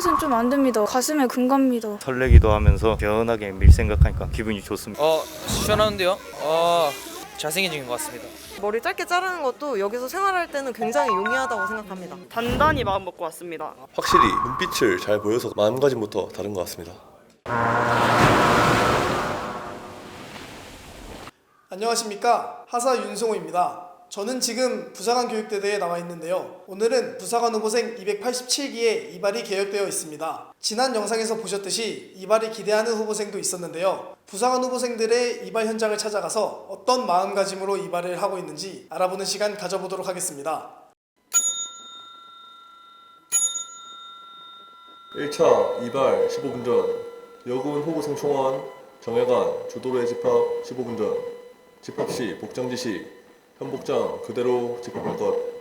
쇼컷은 좀 안 됩니다. 가슴에 금 갑니다. 설레기도 하면서 시원하게 밀 생각하니까 기분이 좋습니다. 어 시원한데요? 어 잘생겨진 것 같습니다. 머리 짧게 자르는 것도 여기서 생활할 때는 굉장히 용이하다고 생각합니다. 단단히 마음 먹고 왔습니다. 확실히 눈빛을 잘 보여서 마음가짐부터 다른 것 같습니다. 안녕하십니까 하사 윤성호입니다. 저는 지금 부사관 교육대대에 나와 있는데요. 오늘은 부사관 후보생 287기에 이발이 개혁되어 있습니다. 지난 영상에서 보셨듯이 이발이 기대하는 후보생도 있었는데요. 부사관 후보생들의 이발 현장을 찾아가서 어떤 마음가짐으로 이발을 하고 있는지 알아보는 시간 가져보도록 하겠습니다. 1차 이발 15분 전 여군 호구생 총원 정회관 주도로의 집합 15분 전 집합 시 복장 지시 현복장 그대로 집합할 것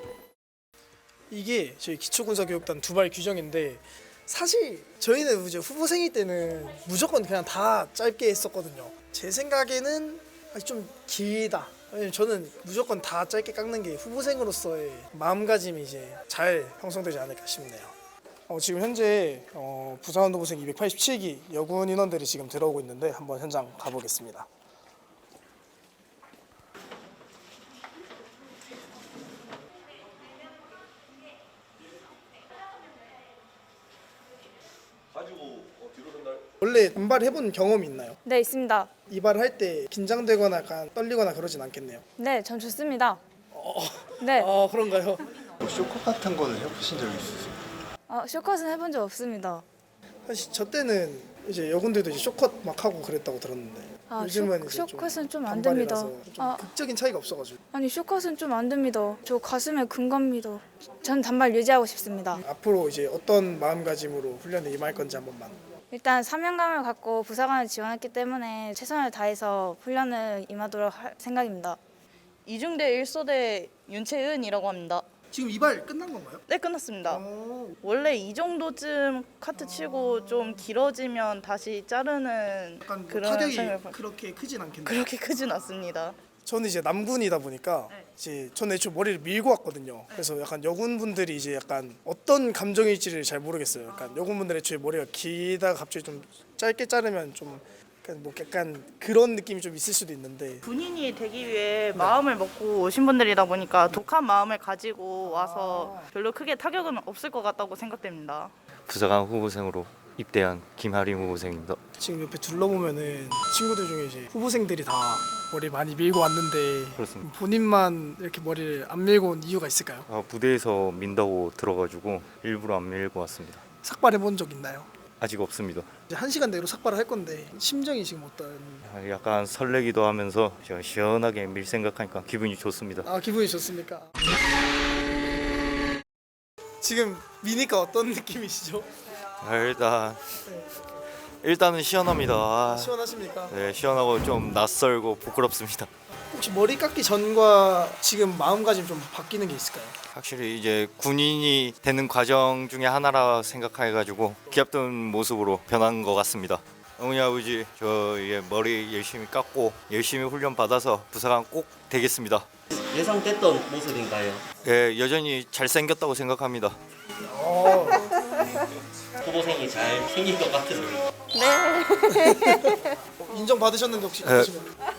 이게 저희 기초군사교육단 두발 규정인데 사실 저희는 이제 후보생일 때는 무조건 그냥 다 짧게 했었거든요. 제 생각에는 좀 길다. 왜냐면 저는 무조건 다 짧게 깎는 게 후보생으로서의 마음가짐이 이제 잘 형성되지 않을까 싶네요. 어, 지금 현재 어, 부사관 후보생 287기 여군 인원들이 지금 들어오고 있는데 한번 현장 가보겠습니다. 가지고 뒤로 전달 원래 단발 해본 경험이 있나요? 네, 있습니다. 이발할 때 긴장되거나 약간 떨리거나 그러진 않겠네요. 네, 전 좋습니다. 네, 아 그런가요? 쇼컷 같은 거는 해보신 적 있으세요? 어, 쇼컷은 해본 적 없습니다. 사실 저 때는 이제 여군들도 이제 쇼컷 막 하고 그랬다고 들었는데 아, 요즘은 쇼- 이제 쇼컷은 좀안 단발이라서 됩니다. 좀 아. 극적인 차이가 없어가지고 아니, 쇼컷은 좀 안 됩니다. 저 가슴에 금 갑니다. 전 단발 유지하고 싶습니다. 앞으로 이제 어떤 마음가짐으로 훈련에 임할 건지 한 번만 일단 사명감을 갖고 부사관을 지원했기 때문에 최선을 다해서 훈련을 임하도록 할 생각입니다. 이중대 1소대 윤채은이라고 합니다. 지금 이발 끝난 건가요? 네, 끝났습니다. 원래 이 정도쯤 카트 치고 좀 길어지면 다시 자르는 약간 뭐 그런 타격이 생각을 그렇게 크진 않겠네요. 그렇게 크진 않습니다. 저는 이제 남군이다 보니까 네. 이제 저는 애초에 머리를 밀고 왔거든요. 그래서 약간 여군분들이 이제 약간 어떤 감정일지를 잘 모르겠어요. 약간 여군분들 애초에 머리가 길다가 갑자기 좀 짧게 자르면 좀 약간 뭐 약간 그런 느낌이 좀 있을 수도 있는데 군인이 되기 위해 마음을 먹고 오신 분들이다 보니까 독한 마음을 가지고 와서 별로 크게 타격은 없을 것 같다고 생각됩니다. 부사관 후보생으로 입대한 김하림 후보생입니다. 지금 옆에 둘러보면은 친구들 중에 이제 후보생들이 다 머리 많이 밀고 왔는데 그렇습니다. 본인만 이렇게 머리를 안 밀고 온 이유가 있을까요? 아, 부대에서 민다고 들어가지고 일부러 안 밀고 왔습니다. 삭발해 본 적 있나요? 아직 없습니다. 이제 한 시간 내로 삭발을 할 건데 심정이 지금 어떤 아, 약간 설레기도 하면서 저 시원하게 밀 생각하니까 기분이 좋습니다. 아 기분이 좋습니까? 지금 미니까 어떤 느낌이시죠? 아, 일단 일단은 시원합니다. 아, 시원하십니까? 네, 시원하고 좀 낯설고 부끄럽습니다. 혹시 머리 깎기 전과 지금 마음가짐 좀 바뀌는 게 있을까요? 확실히 이제 군인이 되는 과정 중에 하나라 생각해가지고 기합든 모습으로 변한 것 같습니다. 어머니 아버지 저 이제 머리 열심히 깎고 열심히 훈련 받아서 부사관 꼭 되겠습니다. 예상됐던 모습인가요? 예, 여전히 잘 생겼다고 생각합니다. 어, 후보생이 잘 생긴 것 같으세 요? 인정 받으셨는데 혹시 네.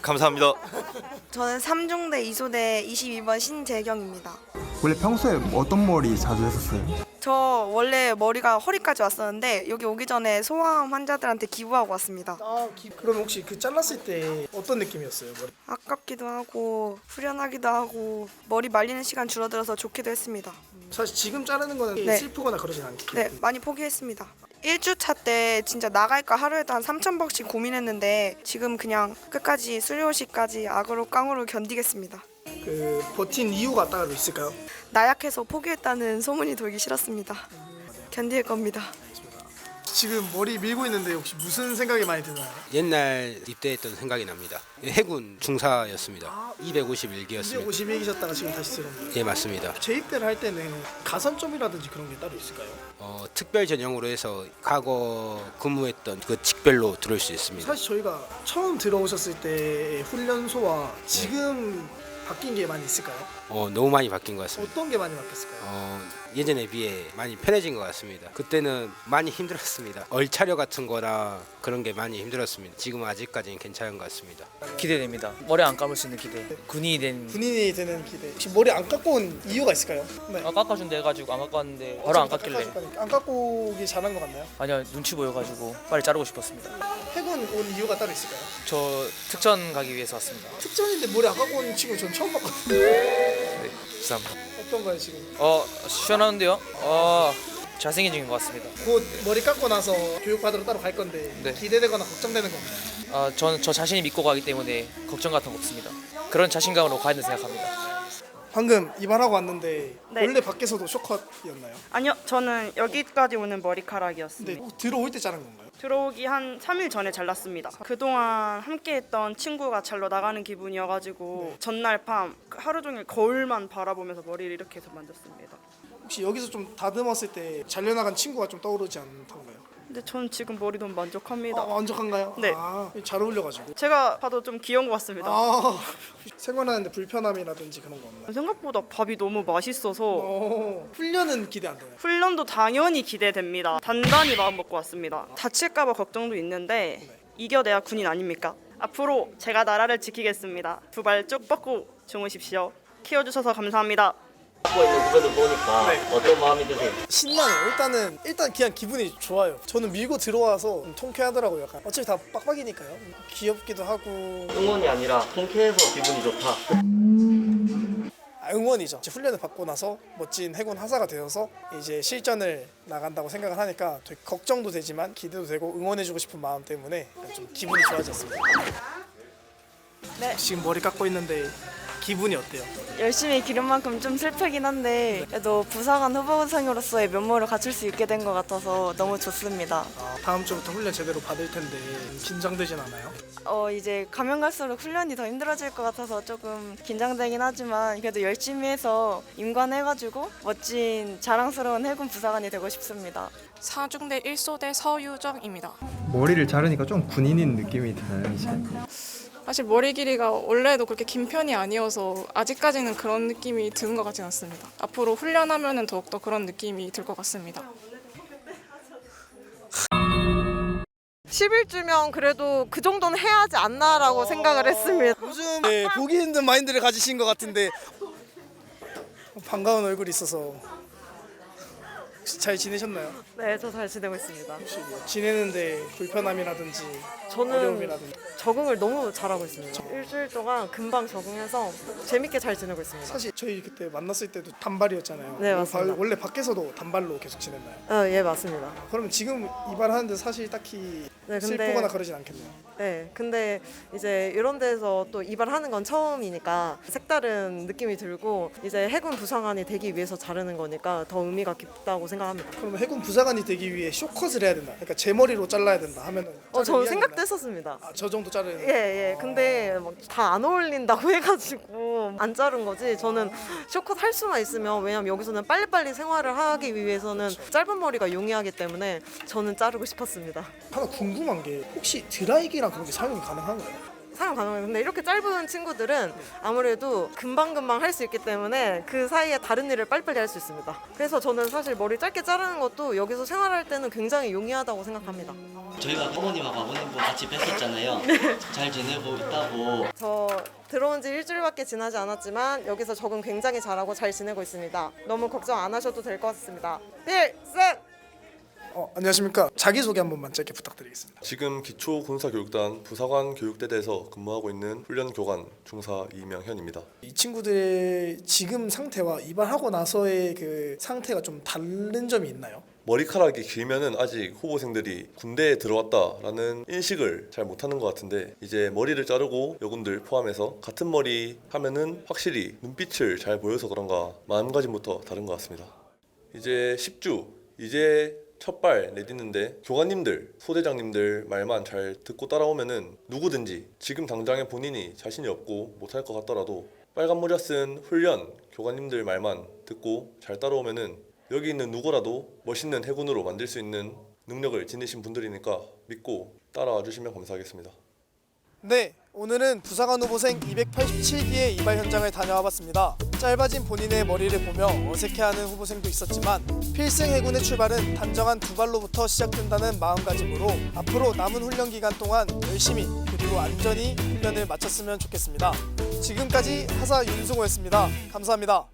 감사합니다. 저는 3중대 2소대 22번 신재경입니다. 원래 평소에 어떤 머리 자주 했었어요? 저 원래 머리가 허리까지 왔었는데 여기 오기 전에 소아암 환자들한테 기부하고 왔습니다. 아, 기... 그럼 혹시 그 잘랐을 때 어떤 느낌이었어요? 머리? 아깝기도 하고 후련하기도 하고 머리 말리는 시간 줄어들어서 좋기도 했습니다. 사실 지금 자르는 거는 네. 슬프거나 그러진 않겠죠? 네, 많이 포기했습니다. 1주차 때 진짜 나갈까 하루에도 한 3천 박씩 고민했는데 지금 그냥 끝까지 수료식까지 악으로 깡으로 견디겠습니다. 그 버틴 이유가 따로 있을까요? 나약해서 포기했다는 소문이 돌기 싫었습니다. 견딜 겁니다. 지금 머리 밀고 있는데 혹시 무슨 생각이 많이 드나요? 옛날 입대했던 생각이 납니다. 해군 중사였습니다. 251기였습니다. 251기셨다가 지금 다시 들어온 예, 맞습니다. 재입대를 할 때는 가산점이라든지 그런 게 따로 있을까요? 어, 특별 전형으로 해서 과거 근무했던 그 직별로 들어올 수 있습니다. 사실 저희가 처음 들어오셨을 때의 훈련소와 지금 바뀐 게 많이 있을까요? 어, 너무 많이 바뀐 것 같습니다. 어떤 게 많이 바뀌었을까요? 어, 예전에 비해 많이 편해진 것 같습니다. 그때는 많이 힘들었습니다. 얼차려 같은 거나 그런 게 많이 힘들었습니다. 지금은 아직까지는 괜찮은 것 같습니다. 기대됩니다. 머리 안 감을 수 있는 기대. 군인이 된 군인이 되는 기대. 혹시 머리 안 깎고 온 이유가 있을까요? 네. 아, 깎아준다 해가지고 안 깎았는데 바로 안 깎길래 깎아줄 거니까. 안 깎고 오기 잘한 것 같나요? 아니야 눈치 보여가지고 빨리 자르고 싶었습니다. 해군 온 이유가 따로 있을까요? 저 특전 가기 위해서 왔습니다. 특전인데 머리 안 깎고 온 친구 전 처음 봤거든요. 네, 감사합니다. 어떤가요 지금? 어 시원한데요? 어 잘생겨진 것 같습니다. 곧 머리 깎고 나서 교육 받으러 따로 갈 건데 네. 기대되거나 걱정되는 겁니다. 아, 저는 저 자신이 믿고 가기 때문에 걱정 같은 거 없습니다. 그런 자신감으로 가야 된다 생각합니다. 방금 입안하고 왔는데 네. 원래 밖에서도 쇼컷이었나요? 아니요, 저는 여기까지 오는 머리카락이었습니다. 근데 들어올 때 자른 건가요? 들어오기 한 3일 전에 잘랐습니다. 그동안 함께했던 친구가 잘로 나가는 기분이어가지고 네. 전날 밤 하루 종일 거울만 바라보면서 머리를 이렇게 해서 만졌습니다. 혹시 여기서 좀 다듬었을 때 잘려나간 친구가 좀 떠오르지 않던가요? 근데 전 지금 머리 너무 만족합니다. 아, 만족한가요? 네. 아, 잘 어울려가지고. 제가 봐도 좀 귀여운 것 같습니다. 아, 생활하는데 불편함이라든지 그런 거 없나요? 생각보다 밥이 너무 맛있어서 어, 훈련은 기대 안 되나요? 훈련도 당연히 기대됩니다. 단단히 마음 먹고 왔습니다. 다칠까봐 걱정도 있는데 이겨내야 군인 아닙니까? 앞으로 제가 나라를 지키겠습니다. 두 발 쭉 뻗고 주무십시오. 키워주셔서 감사합니다. 하고 있는 후배들 보니까 네. 어떤 마음이 드세요? 신나요. 일단은 일단 그냥 기분이 좋아요. 저는 밀고 들어와서 좀 통쾌하더라고요. 약간 어차피 다 빡빡이니까요. 귀엽기도 하고 응원이 아니라 통쾌해서 기분이 좋다. 아, 응원이죠. 이제 훈련을 받고 나서 멋진 해군 하사가 되어서 이제 실전을 나간다고 생각을 하니까 되게 걱정도 되지만 기대도 되고 응원해주고 싶은 마음 때문에 좀 기분이 좋아졌습니다. 네. 지금 머리 깎고 있는데 기분이 어때요? 열심히 기른 만큼 좀 슬프긴 한데 그래도 부사관 후보생으로서의 면모를 갖출 수 있게 된 것 같아서 너무 좋습니다. 아, 다음 주부터 훈련 제대로 받을 텐데 긴장되진 않아요? 어 이제 가면 갈수록 훈련이 더 힘들어질 것 같아서 조금 긴장되긴 하지만 그래도 열심히 해서 임관해가지고 멋진 자랑스러운 해군 부사관이 되고 싶습니다. 사중대 1소대 서유정입니다. 머리를 자르니까 좀 군인인 느낌이 드나요 이제? 사실 머리 길이가 원래도 그렇게 긴 편이 아니어서 아직까지는 그런 느낌이 드는 것 같지는 않습니다. 앞으로 훈련하면 더욱더 그런 느낌이 들 것 같습니다. 11주면 그래도 그 정도는 해야지 않나라고 생각을 했습니다. 요즘 네, 보기 힘든 마인드를 가지신 것 같은데 반가운 얼굴이 있어서 잘 지내셨나요? 네, 저 잘 지내고 있습니다. 혹시 뭐 지내는데 불편함이라든지 저는 어려움이라든지 적응을 너무 잘하고 있습니다. 일주일 동안 금방 적응해서 재밌게 잘 지내고 있습니다. 사실 저희 그때 만났을 때도 단발이었잖아요. 네, 맞습니다. 원래 밖에서도 단발로 계속 지냈나요? 어, 예, 맞습니다. 그러면 지금 이발하는데 사실 딱히 네, 근데- 슬프거나 그러진 않겠네요. 네, 근데 이제 이런 데서 또 이발하는 건 처음이니까 색다른 느낌이 들고 이제 해군 부상관이 되기 위해서 자르는 거니까 더 의미가 깊다고 생각합니다. 그러면 해군 부사관이 되기 위해 쇼컷을 해야 된다. 그러니까 제 머리로 잘라야 된다 하면은 어, 저 생각도? 했었습니다. 아, 저 정도 자르는. 예, 예. 근데 다안 어울린다고 해가지고 안 자른 거지. 저는 쇼컷 할 수만 있으면 왜냐면 여기서는 빨리빨리 생활을 하기 위해서는 짧은 머리가 용이하기 때문에 저는 자르고 싶었습니다. 하나 궁금한 게 혹시 드라이기랑 그런 게 사용이 가능한가요? 사용 가능해요. 근데 이렇게 짧은 친구들은 아무래도 금방금방 할 수 있기 때문에 그 사이에 다른 일을 빨리빨리 할 수 있습니다. 그래서 저는 사실 머리 짧게 자르는 것도 여기서 생활할 때는 굉장히 용이하다고 생각합니다. 저희가 어머님하고 아버님도 같이 뵀었잖아요. 네. 잘 지내고 있다고. 저 들어온 지 일주일밖에 지나지 않았지만 여기서 적응 굉장히 잘하고 잘 지내고 있습니다. 너무 걱정 안 하셔도 될 것 같습니다. 필승! 어, 안녕하십니까. 자기소개 한 번만 짧게 부탁드리겠습니다. 지금 기초군사교육단 부사관 교육대대에서 근무하고 있는 훈련 교관 중사 이명현입니다. 이 친구들의 지금 상태와 이발하고 나서의 그 상태가 좀 다른 점이 있나요? 머리카락이 길면은 아직 후보생들이 군대에 들어왔다라는 인식을 잘 못하는 것 같은데 이제 머리를 자르고 여군들 포함해서 같은 머리 하면은 확실히 눈빛을 잘 보여서 그런가 마음가짐부터 다른 것 같습니다. 이제 10주 이제 첫발 내딛는데 교관님들, 소대장님들 말만 잘 듣고 따라오면은 누구든지 지금 당장에 본인이 자신이 없고 못할 것 같더라도 빨간 모자 쓴 훈련 교관님들 말만 듣고 잘 따라오면은 여기 있는 누구라도 멋있는 해군으로 만들 수 있는 능력을 지니신 분들이니까 믿고 따라와 주시면 감사하겠습니다. 네, 오늘은 부사관 후보생 287기의 이발 현장을 다녀와 봤습니다. 짧아진 본인의 머리를 보며 어색해하는 후보생도 있었지만 필승 해군의 출발은 단정한 두 발로부터 시작된다는 마음가짐으로 앞으로 남은 훈련 기간 동안 열심히 그리고 안전히 훈련을 마쳤으면 좋겠습니다. 지금까지 하사 윤승호였습니다. 감사합니다.